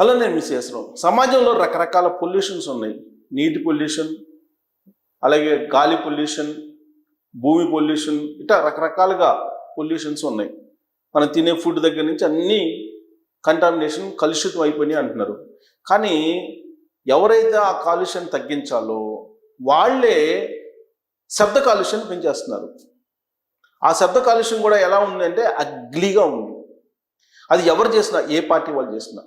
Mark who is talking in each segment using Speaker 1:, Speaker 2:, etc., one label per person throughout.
Speaker 1: Hello నేను miss చేస్తున్నాం సమాజంలో రకరకాల పొల్యూషన్స్ ఉన్నాయి. నీటి పొల్యూషన్ అలాగే గాలి పొల్యూషన్ భూమి పొల్యూషన్ ఇట్లా రకరకాలుగా పొల్యూషన్స్ ఉన్నాయి. మనం తినే ఫుడ్ దగ్గర నుంచి అన్నీ కంటామినేషన్ కలుషితం అయిపోయినాయి అంటున్నారు. కానీ ఎవరైతే ఆ కాలుష్యం తగ్గించాలో వాళ్ళే శబ్ద కాలుష్యం పెంచేస్తున్నారు. ఆ శబ్ద కాలుష్యం కూడా ఎలా ఉంది అంటే అగ్లీగా ఉంది. అది ఎవరు చేసినా ఏ పార్టీ వాళ్ళు చేసినా.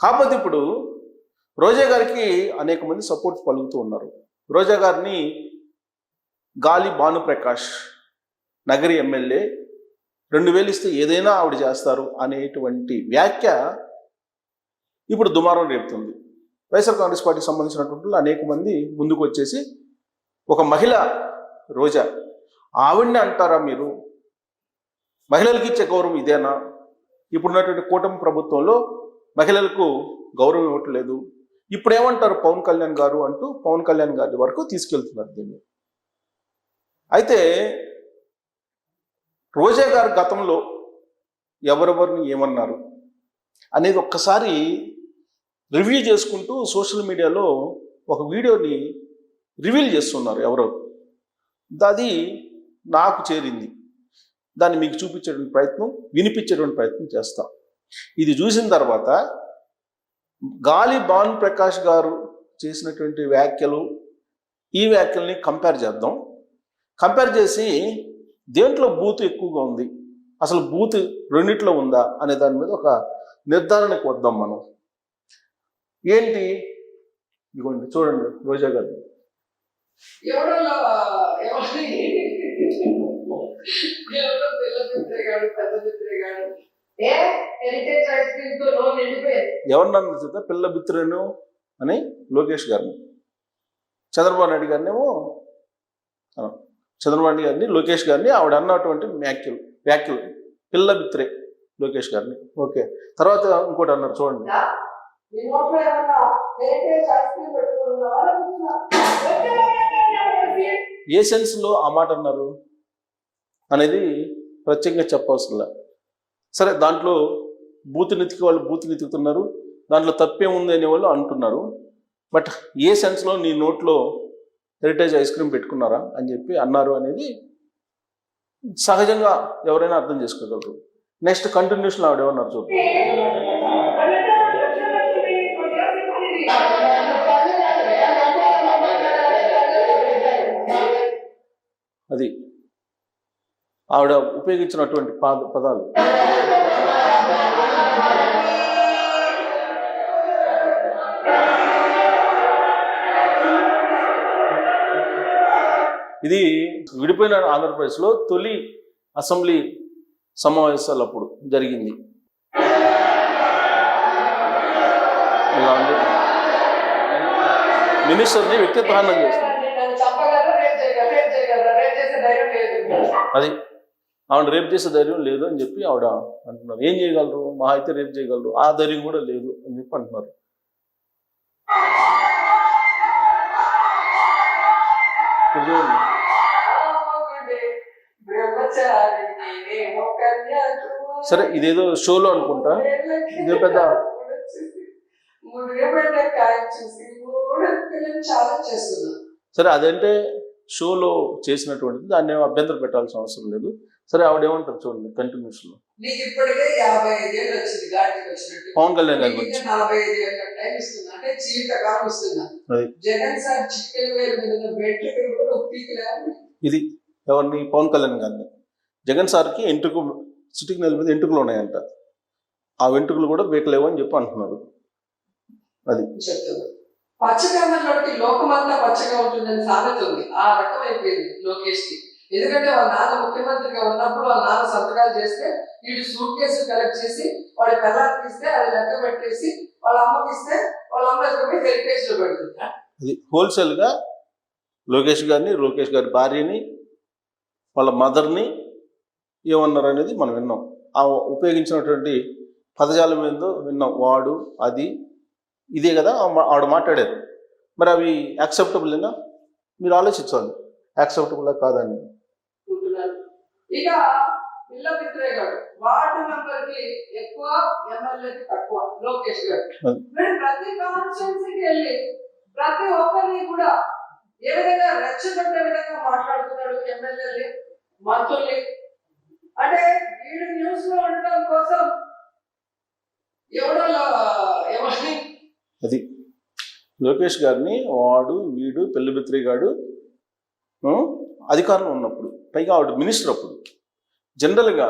Speaker 1: కాకపోతే ఇప్పుడు రోజా గారికి అనేక మంది సపోర్ట్ పలుకుతూ ఉన్నారు. రోజా గారిని గాలి భానుప్రకాష్ నగరి ఎమ్మెల్యే రెండు వేలు ఇస్తే ఏదైనా ఆవిడ చేస్తారు అనేటువంటి వ్యాఖ్య ఇప్పుడు దుమారం రేపుతుంది. వైఎస్ఆర్ కాంగ్రెస్ పార్టీకి సంబంధించినటువంటి అనేక మంది ముందుకు వచ్చేసి ఒక మహిళ రోజా ఆవిడ్ని అంటారా మీరు? మహిళలకి ఇచ్చే గౌరవం ఇదేనా? ఇప్పుడున్నటువంటి కూటమి ప్రభుత్వంలో మహిళలకు గౌరవం ఇవ్వట్లేదు. ఇప్పుడు ఏమంటారు పవన్ కళ్యాణ్ గారు అంటూ పవన్ కళ్యాణ్ గారి వరకు తీసుకెళ్తున్నారు దీన్ని. అయితే రోజా గారు గతంలో ఎవరెవరిని ఏమన్నారు అనేది ఒక్కసారి రివ్యూ చేసుకుంటూ సోషల్ మీడియాలో ఒక వీడియోని రివీల్ చేస్తున్నారు ఎవరో. అది నాకు చేరింది. దాన్ని మీకు చూపించేటువంటి ప్రయత్నం వినిపించేటువంటి ప్రయత్నం చేస్తాం. ఇది చూసిన తర్వాత గాలి భాను ప్రకాష్ గారు చేసినటువంటి వ్యాఖ్యలు ఈ వ్యాఖ్యల్ని కంపేర్ చేద్దాం. కంపేర్ చేసి దేంట్లో బూత్ ఎక్కువగా ఉంది? అసలు బూత్ రెండిట్లో ఉందా? అనే దాని మీద ఒక నిర్ధారణకు వద్దాం మనం. ఏంటి? ఇదిగోండి చూడండి రోజా గారు
Speaker 2: ఎవరో ఎవరి ఎవరో పిల్ల చిత్రగాడు పెద్ద చిత్రగాడు ఏ హెరిటేజ్ ఐస్ క్రీమ్తో లోన్ నిండిపోయింది
Speaker 1: ఎవరినన్నా చేత పిల్ల బిత్రును అని లోకేష్ గారిని చంద్రబాబు నాయుడు గారినేమో చంద్రబాబు నాయుడు గారిని లోకేష్ గారిని ఆవిడ అన్నటువంటి వ్యాఖ్యలు వ్యాఖ్యలు. పిల్ల బిత్రే లోకేష్ గారిని. ఓకే. తర్వాత ఇంకోటి అన్నారు చూడండి. ఏ సెన్స్లో ఆ మాట అన్నారు అనేది ప్రత్యేకంగా చెప్పవసరం సరే దాంట్లో బూత్ నెతికి వాళ్ళు బూత్ నెతుకుతున్నారు దాంట్లో తప్పేముంది అనే వాళ్ళు అంటున్నారు. బట్ ఏ సెన్స్లో నీ నోట్లో హెరిటేజ్ ఐస్ క్రీమ్ పెట్టుకున్నారా అని చెప్పి అన్నారు అనేది సహజంగా ఎవరైనా అర్థం చేసుకోగలరు. నెక్స్ట్ కంటిన్యూషన్ ఆవిడ ఏమన్నారు అది ఆవిడ ఉపయోగించినటువంటి పాద పదాలు. ఇది విడిపోయిన ఆంధ్రప్రదేశ్లో తొలి అసెంబ్లీ సమావేశాలు అప్పుడు జరిగింది. ఇలా ఉంది. మినిస్టర్ని వ్యక్తిత్వాన్ని చేస్తుంది. అది ఆవిడ రేపు చేసే ధైర్యం లేదు అని చెప్పి ఆవిడ అంటున్నారు. ఏం చేయగలరు? మా అయితే రేపు చేయగలరు. ఆ ధైర్యం కూడా లేదు అని చెప్పి అంటున్నారు. సరే ఇదేదో షోలో అనుకుంటా. ఇదే పెద్ద సరే అదంటే షోలో చేసినటువంటిది దాన్ని అభ్యంతరం పెట్టాల్సిన అవసరం లేదు. సరే ఆవిడ ఏమంటారు చూడండి కంటిన్యూషన్లో.
Speaker 2: నీకు ఇప్పటికే యాభై ఐదేళ్ళు వచ్చింది గాడికి వచ్చినట్టు.
Speaker 1: పవన్ కళ్యాణ్ గారి
Speaker 2: నీకు
Speaker 1: గురించి
Speaker 2: ఇంకా నలభై ఐదు ఏళ్ళ టైం ఇస్తున్నా అంటే జీవితకాలం ఇస్తున్నా
Speaker 1: అది.
Speaker 2: జగన్ సార్ చిటికెల వేలు మీద ఉన్న వెంట్రుకలు కూడా ఒప్పికలేదు
Speaker 1: ఇది ఎవరిని? పవన్ కళ్యాణ్ గారిని. జగన్ సార్కి ఎంటుకు చిటికి నెల మీద ఎంటుకలు ఉన్నాయంట. ఆ వెంట్రుకలు కూడా వేకలేవు అని చెప్పి అంటున్నారు. అది.
Speaker 2: పచ్చకన్నలోకి లోకమంతా పచ్చగా ఉంటుందని సామెత ఉంది. ఆ రకం అయిపోయింది లోకేష్కి ఎందుకంటే వాళ్ళ నాన్న ముఖ్యమంత్రిగా ఉన్నప్పుడు వాళ్ళ నాన్న సంతకాలు చేస్తే వీడు సూట్ కేసు కలెక్ట్ చేసి వాడి పిల్లలకి ఇస్తే అది లెక్క పెట్టేసి వాళ్ళ అమ్మకి ఇస్తే వాళ్ళ అమ్మ ఎదురుపోయి హెరిటేజ్లో పెడుతుంది?
Speaker 1: అది హోల్సేల్గా లోకేష్ గారిని లోకేష్ గారి భార్యని వాళ్ళ మదర్ని ఏమన్నారు అనేది మనం విన్నాం. ఆ ఉపయోగించినటువంటి పదజాలం ఏందో విన్నాం. వాడు అది ఇదే కదా ఆవిడ మాట్లాడారు మరి అవి యాక్సెప్టబుల్ అయినా మీరు ఆలోచించాలి యాక్సెప్టబుల్లా కాదని
Speaker 2: ఇక పిల్ల పిత్రే గారు వార్డు మెంబర్కి ఎక్కువ ఎమ్మెల్యేకి తక్కువ. లోకేష్ గారు. వీడు ప్రతి కాన్స్టిట్యున్సీకి వెళ్ళి ప్రతి ఒక్కరిని కూడా ఏ విధంగా రెచ్చగొట్టే విధంగా మాట్లాడుతున్నాడు ఎమ్మెల్యేని మంత్రుల్ని? అంటే వీడు న్యూస్లో ఉండడం కోసం ఎవడో ఎవరిని?
Speaker 1: అది. లోకేష్ గారిని వాడు వీడు పెళ్ళిబిత్రి గాడు అధికారంలో ఉన్నప్పుడు పైగా ఆవిడ మినిస్టర్ అప్పుడు. జనరల్గా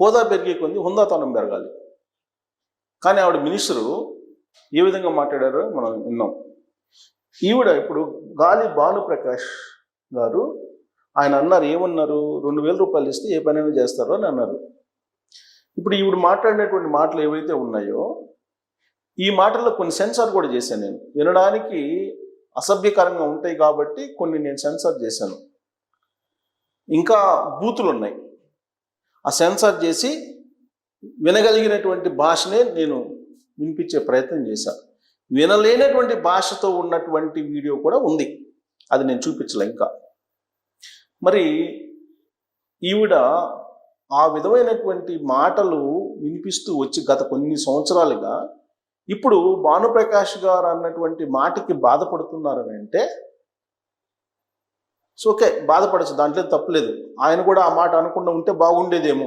Speaker 1: హోదా పెరిగే కొంది హుందాతనం పెరగాలి. కానీ ఆవిడ మినిస్టరు ఏ విధంగా మాట్లాడారో మనం విన్నాం. ఈవిడ ఇప్పుడు గాలి భానుప్రకాష్ గారు ఆయన అన్నారు ఏమన్నారు? రెండు వేల రూపాయలు ఇస్తే ఏ పనైనా చేస్తారో అని అన్నారు. ఇప్పుడు ఈవిడ మాట్లాడినటువంటి మాటలు ఏవైతే ఉన్నాయో ఈ మాటల్లో కొన్ని సెన్సార్ కూడా చేశాను నేను. వినడానికి అసభ్యకరంగా ఉంటాయి కాబట్టి కొన్ని నేను సెన్సార్ చేశాను. ఇంకా బూతులు ఉన్నాయి ఆ సెన్సార్ చేసి వినగలిగినటువంటి భాషనే నేను వినిపించే ప్రయత్నం చేశాను వినలేనటువంటి భాషతో ఉన్నటువంటి వీడియో కూడా ఉంది. అది నేను చూపించలే ఇంకా. మరి ఈవిడ ఆ విధమైనటువంటి మాటలు వినిపిస్తూ వచ్చి గత కొన్ని సంవత్సరాలుగా ఇప్పుడు భానుప్రకాష్ గారు అన్నటువంటి మాటకి బాధపడుతున్నారని అంటే సో ఓకే బాధపడచ్చు దాంట్లో తప్పలేదు. ఆయన కూడా ఆ మాట అనకుండా ఉంటే బాగుండేదేమో.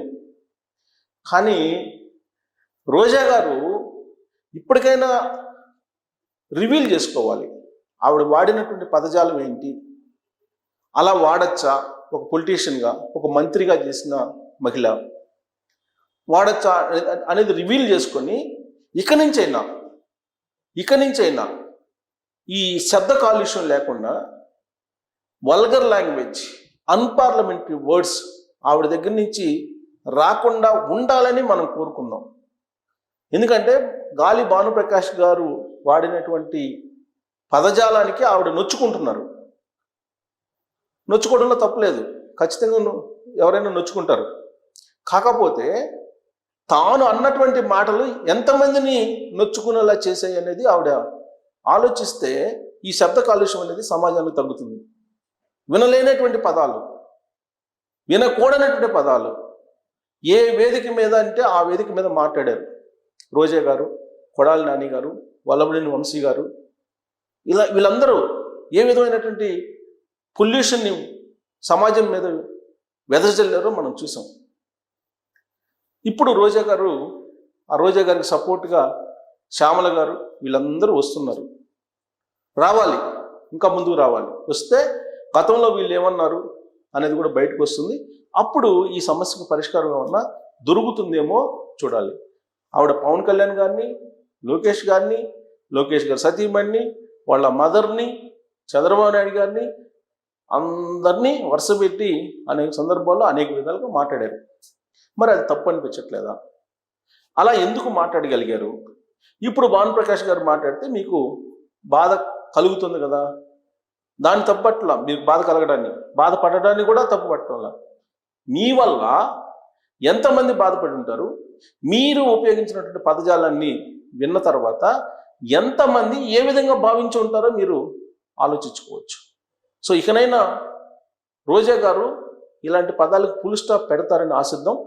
Speaker 1: కానీ రోజా గారు ఇప్పటికైనా రివీల్ చేసుకోవాలి. ఆవిడ వాడినటువంటి పదజాలం ఏంటి? అలా వాడచ్చా? ఒక పొలిటీషియన్గా ఒక మంత్రిగా చేసిన మహిళ. వాడచ్చా? అనేది రివీల్ చేసుకొని ఇక నుంచైనా ఇక నుంచైనా ఈ శబ్ద కాలుష్యం లేకుండా వల్గర్ లాంగ్వేజ్ అన్పార్లమెంటరీ వర్డ్స్ ఆవిడ దగ్గర నుంచి రాకుండా ఉండాలని మనం కోరుకుందాం. ఎందుకంటే గాలి భానుప్రకాష్ గారు వాడినటువంటి పదజాలానికి ఆవిడ నొచ్చుకుంటున్నారు. నొచ్చుకోవడంలో తప్పులేదు ఖచ్చితంగా ఎవరైనా నొచ్చుకుంటారు. కాకపోతే తాను అన్నటువంటి మాటలు ఎంతమందిని నొచ్చుకునేలా చేశాయి అనేది ఆవిడ ఆలోచిస్తే ఈ శబ్ద కాలుష్యం అనేది సమాజానికి తగ్గుతుంది. వినలేనటువంటి పదాలు వినకూడనటువంటి పదాలు. ఏ వేదిక మీద అంటే ఆ వేదిక మీద మాట్లాడారు. రోజా గారు కొడాలి నాని గారు వల్లభనేని వంశీ గారు. ఇలా వీళ్ళందరూ ఏ విధమైనటువంటి పొల్యూషన్ని సమాజం మీద వెదజల్లారో మనం చూసాం. ఇప్పుడు రోజా గారు ఆ రోజా గారికి సపోర్ట్గా శ్యామల గారు వీళ్ళందరూ వస్తున్నారు. రావాలి ఇంకా ముందుకు రావాలి. వస్తే గతంలో వీళ్ళు ఏమన్నారు అనేది కూడా బయటకు వస్తుంది. అప్పుడు ఈ సమస్యకు పరిష్కారం ఏమన్నా దొరుకుతుందేమో చూడాలి. ఆవిడ పవన్ కళ్యాణ్ గారిని లోకేష్ గారిని లోకేష్ గారి సతీమణిని వాళ్ళ మదర్ని చంద్రబాబు నాయుడు గారిని అందరినీ వరుసపెట్టి అనేక సందర్భాల్లో అనేక విధాలుగా మాట్లాడారు. మరి అది తప్పు అనిపించట్లేదా? అలా ఎందుకు మాట్లాడగలిగారు? ఇప్పుడు భానుప్రకాష్ గారు మాట్లాడితే మీకు బాధ కలుగుతుంది కదా? దాన్ని తప్పట్ల మీకు బాధ కలగడాన్ని బాధపడడాన్ని కూడా తప్పు పట్టడం మీ వల్ల ఎంతమంది బాధపడి ఉంటారు? మీరు ఉపయోగించినటువంటి పదజాలాన్ని విన్న తర్వాత ఎంతమంది ఏ విధంగా భావించి ఉంటారో మీరు ఆలోచించుకోవచ్చు. సో ఇకనైనా రోజా గారు ఇలాంటి పదాలకు ఫుల్ స్టాప్ పెడతారని ఆశిద్దాం.